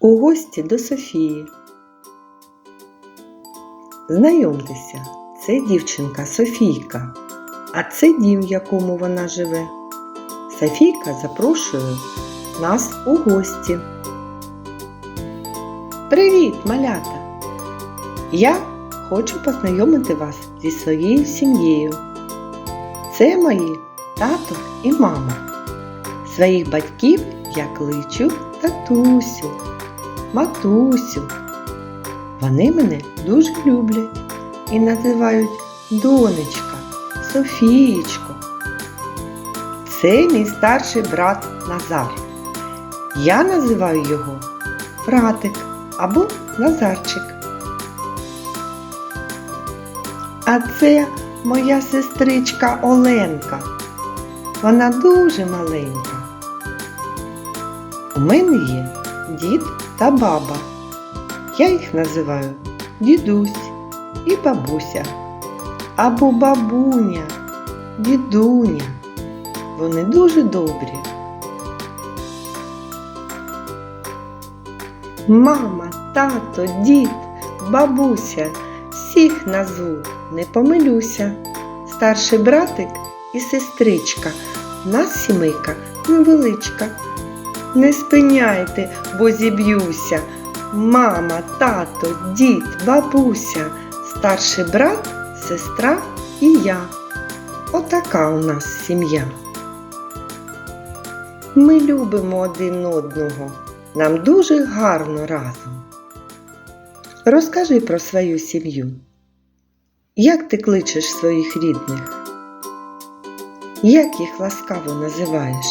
у гості до Софії. Знайомтеся, це дівчинка Софійка, а це дім, в якому вона живе. Софійка запрошує нас у гості. Привіт, малята! Я хочу познайомити вас зі своєю сім'єю. Це мої тато і мама. Своїх батьків я кличу татусю, матусю. Вони мене дуже люблять і називають донечка, Софієчко. Це мій старший брат Назар. Я називаю його братик або Назарчик. А це моя сестричка Оленка. Вона дуже маленька. У мене є дід та баба. Я їх називаю дідусь і бабуся. Або бабуня, дідуня. Вони дуже добрі. Мама, тато, дід, бабуся, всіх назву, не помилюся. Старший братик і сестричка. В нас сімейка невеличка. Не спиняйте, бо зіб'юся. Мама, тато, дід, бабуся, старший брат, сестра і я. Отака у нас сім'я. Ми любимо один одного. Нам дуже гарно разом. Розкажи про свою сім'ю. Як ти кличеш своїх рідних? Як їх ласкаво називаєш?